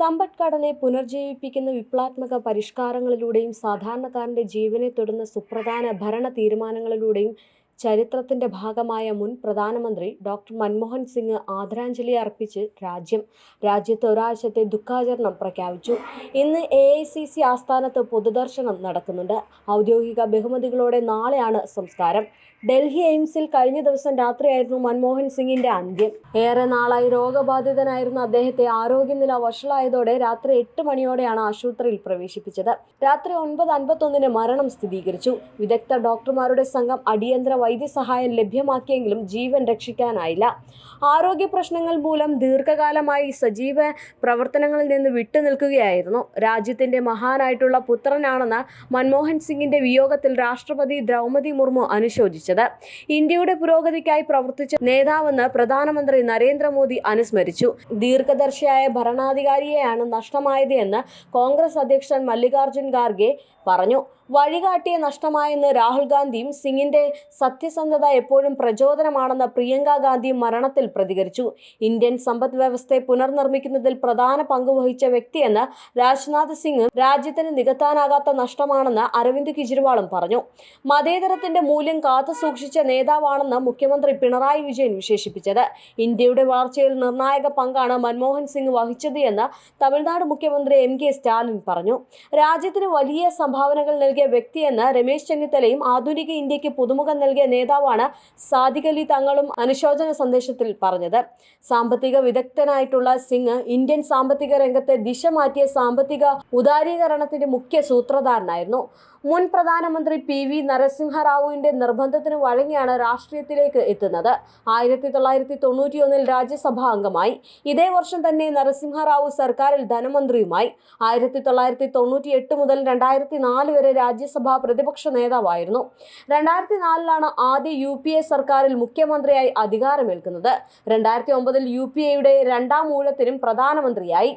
സമ്പദ്ഘടനയെ പുനർജീവിപ്പിക്കുന്ന വിപ്ലവാത്മക പരിഷ്കാരങ്ങളിലൂടെയും സാധാരണക്കാരന്റെ ജീവനെ തൊടുന്ന സുപ്രധാന ഭരണ തീരുമാനങ്ങളിലൂടെയും ചരിത്രത്തിന്റെ ഭാഗമായ മുൻ പ്രധാനമന്ത്രി ഡോക്ടർ മൻമോഹൻ സിംഗ് ആദരാഞ്ജലി അർപ്പിച്ച് രാജ്യം രാജ്യത്ത് ഒരാഴ്ചത്തെ ദുഃഖാചരണം പ്രഖ്യാപിച്ചു. ഇന്ന് എ ഐ സി സി ആസ്ഥാനത്ത് പൊതുദർശനം നടക്കുന്നുണ്ട്. ഔദ്യോഗിക ബഹുമതികളോടെ നാളെയാണ് സംസ്കാരം. ഡൽഹി എയിംസിൽ കഴിഞ്ഞ ദിവസം രാത്രിയായിരുന്നു മൻമോഹൻ സിംഗിന്റെ അന്ത്യം. ഏറെ നാളായി രോഗബാധിതനായിരുന്ന അദ്ദേഹത്തെ ആരോഗ്യനില വഷളായതോടെ രാത്രി എട്ട് മണിയോടെയാണ് ആശുപത്രിയിൽ പ്രവേശിപ്പിച്ചത്. രാത്രി ഒൻപത് അൻപത്തൊന്നിന് മരണം സ്ഥിരീകരിച്ചു. വിദഗ്ധ ഡോക്ടർമാരുടെ സംഘം അടിയന്തര വൈദ്യസഹായം ലഭ്യമാക്കിയെങ്കിലും ജീവൻ രക്ഷിക്കാനായില്ല. ആരോഗ്യ പ്രശ്നങ്ങൾ മൂലം ദീർഘകാലമായി സജീവ പ്രവർത്തനങ്ങളിൽ നിന്ന് വിട്ടുനിൽക്കുകയായിരുന്നു. രാജ്യത്തിന്റെ മഹാനായിട്ടുള്ള പുത്രനാണെന്ന് മൻമോഹൻ സിംഗിന്റെ വിയോഗത്തിൽ രാഷ്ട്രപതി ദ്രൗപതി മുർമു അനുശോചിച്ചത്. ഇന്ത്യയുടെ പുരോഗതിക്കായി പ്രവർത്തിച്ച നേതാവെന്ന് പ്രധാനമന്ത്രി നരേന്ദ്രമോദി അനുസ്മരിച്ചു. ദീർഘദർശിയായ ഭരണാധികാരിയെയാണ് നഷ്ടമായത് എന്ന് കോൺഗ്രസ് അധ്യക്ഷൻ മല്ലികാർജുൻ ഖാർഗെ പറഞ്ഞു. വഴികാട്ടിയെ നഷ്ടമായെന്ന് രാഹുൽ ഗാന്ധിയും സിംഗിന്റെ സത്യസന്ധത എപ്പോഴും പ്രചോദനമാണെന്ന് പ്രിയങ്ക ഗാന്ധി മരണത്തിൽ പ്രതികരിച്ചു. ഇന്ത്യൻ സമ്പദ് വ്യവസ്ഥയെ പുനർനിർമ്മിക്കുന്നതിൽ പ്രധാന പങ്കുവഹിച്ച വ്യക്തിയെന്ന് രാജ്നാഥ് സിംഗ് രാജ്യത്തിന് നികത്താനാകാത്ത നഷ്ടമാണെന്ന് അരവിന്ദ് കെജ്രിവാളും പറഞ്ഞു. മതേതരത്തിന്റെ മൂല്യം കാത്തുസൂക്ഷിച്ച നേതാവാണെന്ന് മുഖ്യമന്ത്രി പിണറായി വിജയൻ വിശേഷിപ്പിച്ചത്. ഇന്ത്യയുടെ വളർച്ചയിൽ നിർണായക പങ്കാണ് മൻമോഹൻ സിംഗ് വഹിച്ചത് എന്ന് തമിഴ്നാട് മുഖ്യമന്ത്രി എം കെ സ്റ്റാലിൻ പറഞ്ഞു. രാജ്യത്തിന് വലിയ സംഭാവനകൾ നൽകിയ വ്യക്തിയെന്ന് രമേശ് ചെന്നിത്തലയും ആധുനിക ഇന്ത്യയ്ക്ക് പുതുമുഖം നൽകിയ നേതാവാണ് സാദിഖ് അലി തങ്ങളും അനുശോചന സന്ദേശത്തിൽ പറഞ്ഞത്. സാമ്പത്തിക വിദഗ്ധനായിട്ടുള്ള സിംഗ് ഇന്ത്യൻ സാമ്പത്തിക രംഗത്തെ ദിശ മാറ്റിയ സാമ്പത്തിക ഉദാരീകരണത്തിന്റെ മുഖ്യ സൂത്രധാരനായിരുന്നു. മുൻ പ്രധാനമന്ത്രി പി വി നരസിംഹറാവുവിന്റെ നിർബന്ധത്തിന് വഴങ്ങിയാണ് രാഷ്ട്രീയത്തിലേക്ക് എത്തുന്നത്. ആയിരത്തി തൊള്ളായിരത്തി തൊണ്ണൂറ്റിയൊന്നിൽ രാജ്യസഭാ അംഗമായി. ഇതേ വർഷം തന്നെ നരസിംഹറാവു സർക്കാരിൽ ധനമന്ത്രിയുമായി. ആയിരത്തി തൊള്ളായിരത്തി തൊണ്ണൂറ്റി എട്ട് മുതൽ രണ്ടായിരത്തി നാല് വരെ രാജ്യസഭാ പ്രതിപക്ഷ നേതാവായിരുന്നു. രണ്ടായിരത്തി നാലിലാണ് ആദ്യ യു പി എ സർക്കാരിൽ മുഖ്യമന്ത്രിയായി അധികാരമേൽക്കുന്നത്. രണ്ടായിരത്തി ഒമ്പതിൽ യു പി എയുടെ രണ്ടാം ഊഴത്തിനും പ്രധാനമന്ത്രിയായി.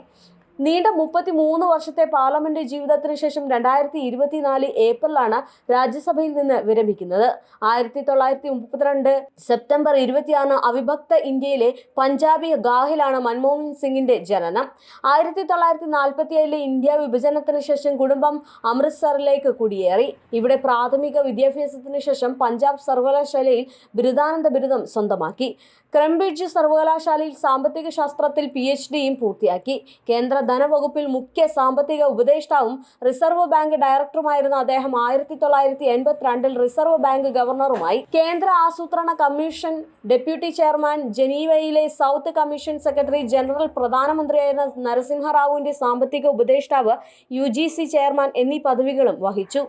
നീണ്ട മുപ്പത്തി മൂന്ന് വർഷത്തെ പാർലമെന്റ് ജീവിതത്തിന് ശേഷം രണ്ടായിരത്തി ഇരുപത്തിനാല് ഏപ്രിലാണ് രാജ്യസഭയിൽ നിന്ന് വിരമിക്കുന്നത്. ആയിരത്തി തൊള്ളായിരത്തി മുപ്പത്തിരണ്ട് സെപ്റ്റംബർ ഇരുപത്തിയാറ് അവിഭക്ത ഇന്ത്യയിലെ പഞ്ചാബി ഗാഹിലാണ് മൻമോഹൻ സിംഗിന്റെ ജനനം. ആയിരത്തി തൊള്ളായിരത്തി നാൽപ്പത്തി ഏഴിലെ ഇന്ത്യ വിഭജനത്തിന് ശേഷം കുടുംബം അമൃത്സറിലേക്ക് കുടിയേറി. ഇവിടെ പ്രാഥമിക വിദ്യാഭ്യാസത്തിന് ശേഷം പഞ്ചാബ് സർവകലാശാലയിൽ ബിരുദാനന്ദ ബിരുദം സ്വന്തമാക്കി. ക്രംബ്രിഡ്ജ് സർവകലാശാലയിൽ സാമ്പത്തിക ശാസ്ത്രത്തിൽ പി എച്ച് ഡിയും പൂർത്തിയാക്കി. കേന്ദ്ര ധനവകുപ്പിൽ മുഖ്യ സാമ്പത്തിക ഉപദേഷ്ടാവും റിസർവ് ബാങ്ക് ഡയറക്ടറുമായിരുന്ന അദ്ദേഹം ആയിരത്തി തൊള്ളായിരത്തി എൺപത്തിരണ്ടിൽ റിസർവ് ബാങ്ക് ഗവർണറുമായി കേന്ദ്ര ആസൂത്രണ കമ്മീഷൻ ഡെപ്യൂട്ടി ചെയർമാൻ ജനീവയിലെ സൗത്ത് കമ്മീഷൻ സെക്രട്ടറി ജനറൽ പ്രധാനമന്ത്രിയായിരുന്ന നരസിംഹറാവുവിന്റെ സാമ്പത്തിക ഉപദേഷ്ടാവ് യു ചെയർമാൻ എന്നീ പദവികളും വഹിച്ചു.